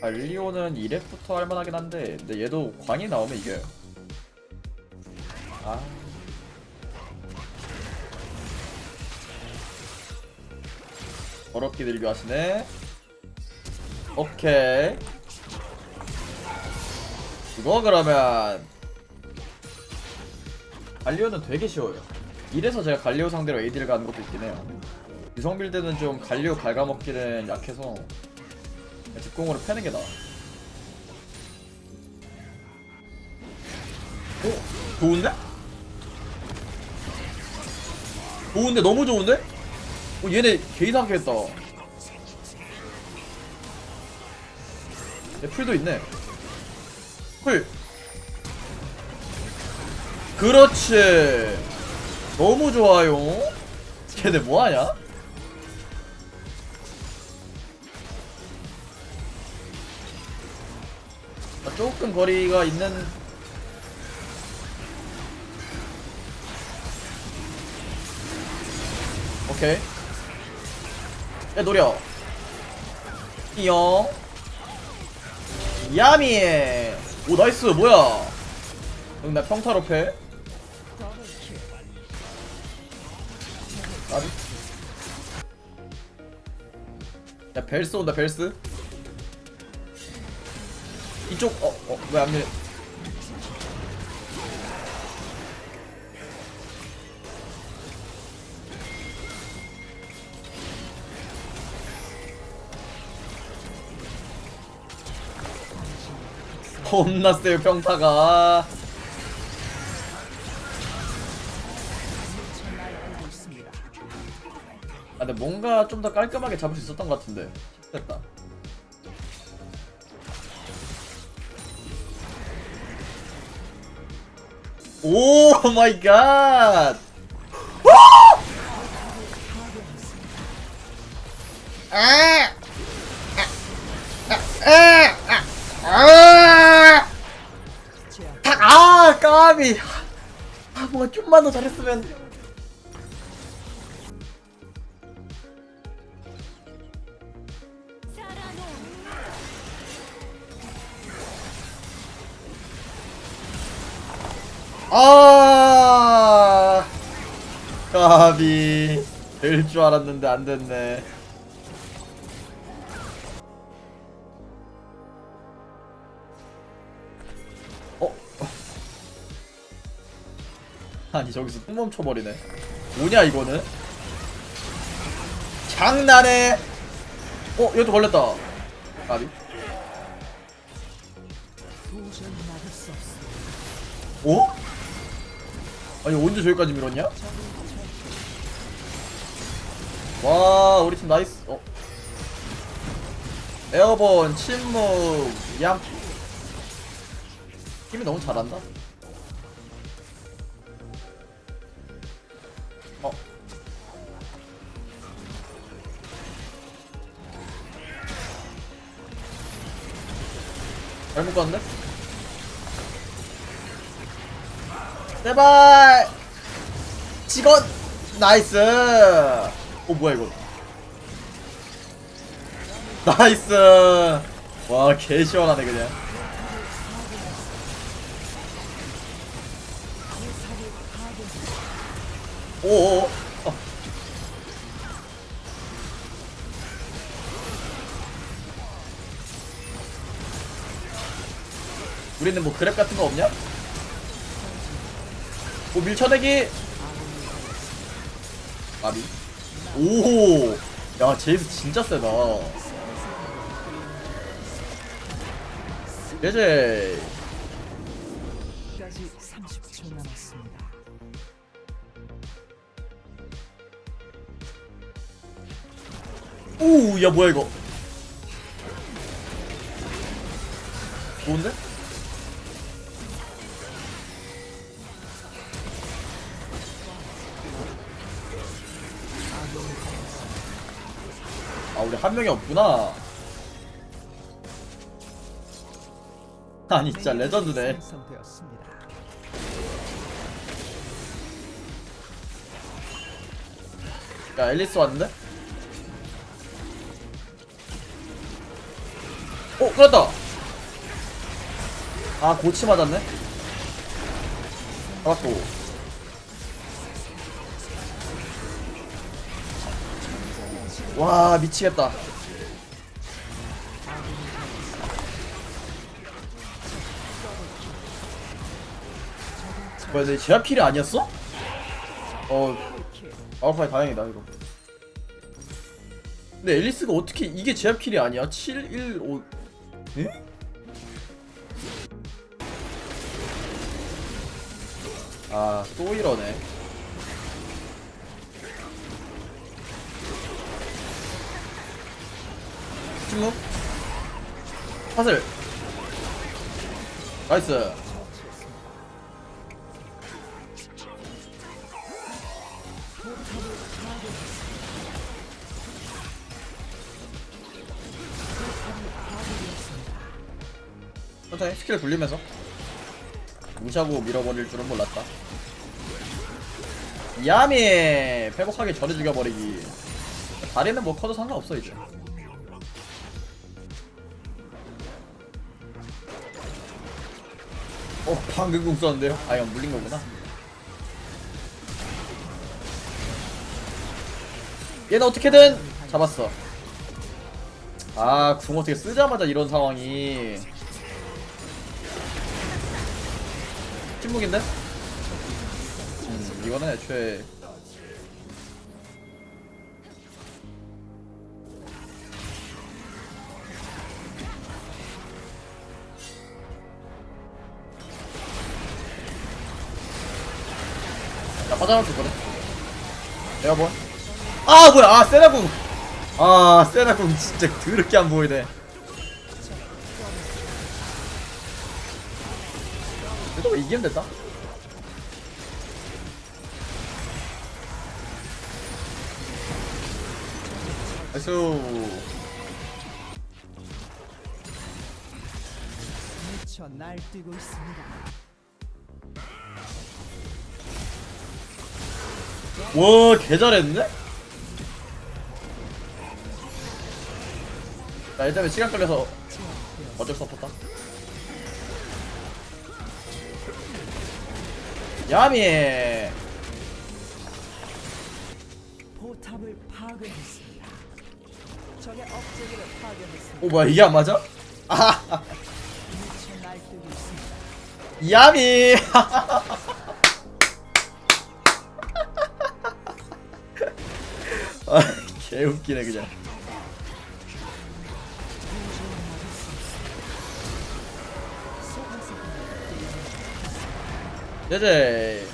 갈리오는 2렙부터 할만하긴 한데 근데 얘도 광이 나오면 이겨요. 아. 더럽게 들기 하시네. 오케이. 이거 그러면. 갈리오는 되게 쉬워요. 이래서 제가 갈리오 상대로 AD를 가는 것도 있긴 해요 유성 빌드는 좀 갈리오 갉아먹기는 약해서 뒷공으로 패는 게 나아. 오, 좋은데? 좋은데 너무 좋은데? 어, 얘네 개 이상하게 했다. 얘 풀도 있네. 풀. 그렇지. 너무 좋아요. 걔네 뭐하냐? 조금 거리가 있는 오케이. 야 노려. 이용 야미. 오 나이스. 뭐야? 응 나 평타로 패. 나비. 야 벨스 온다 벨스 이쪽 어 어 왜 안 밀? 겁나 세요 평타가 아 근데 뭔가 좀 더 깔끔하게 잡을 수 있었던 것 같은데 됐다 오 마이 갓 아, 까비. 아, 뭔가 좀만 더 잘했으면. 아, 까비. 될 줄 알았는데 안 됐네. 어? 아니 저기서 뚝 멈춰버리네 뭐냐 이거는 장난해 어 얘도 걸렸다 까비 어? 아니 언제 저기까지 밀었냐? 와 우리 팀 나이스. 어. 에어본 침묵 얌. 팀이 너무 잘한다. 어. 잘못 갔네? 제발. 직원. 나이스. 어 뭐야 이거. 나이스. 와 개시원하네 그냥. 오오 어. 우리는 뭐 그랩 같은 거 없냐? 오 밀쳐내기. 아비. 오야 제이스 진짜 세다. 예제. 까지 30초 남았습니다. 오야 뭐야 이거? 좋은데? 우리 한 명이 없구나 아니 진짜 레전드네. 야 앨리스 왔는데? 어 그렇다 아 고치 맞았네 잡았고 와 미치겠다 뭐야 내 제압 킬이 아니었어? 어 아웃파이 다행이다 이거 근데 앨리스가 어떻게 이게 제압 킬이 아니야? 7, 1, 5 에? 아또 이러네 침묵 파슬. 나이스. 천천히 스킬 굴리면서. 무시하고 밀어버릴 줄은 몰랐다. 야미! 회복하기 전에 죽여버리기. 다리는 뭐 커도 상관없어 이제 어 방금 궁 썼는데요? 아 이건 물린 거구나 얘는 어떻게든 잡았어 아궁 어떻게 쓰자마자 이런 상황이 침묵인데? 음, 이거는 애초에 야 빠져나올 거네 내가 뭐? 아 뭐야. 아 세나궁. 아 세나궁 진짜 더럽게 안 보이네. 그래도 뭐 이기면 됐다. 나이스. 미쳐 날뛰고 있습니다. 와, 개 잘했는데? 나 일단은 시간 끌려서 어쩔 수 없었다. 야미! 포탑을 파괴했습니다. 적의 업체계를 파괴했습니다. 오, 뭐야, 이게 안 맞아? 아, 미쳐 날뛰고 있습니다. 야미! 개 웃기네, 그냥. 제제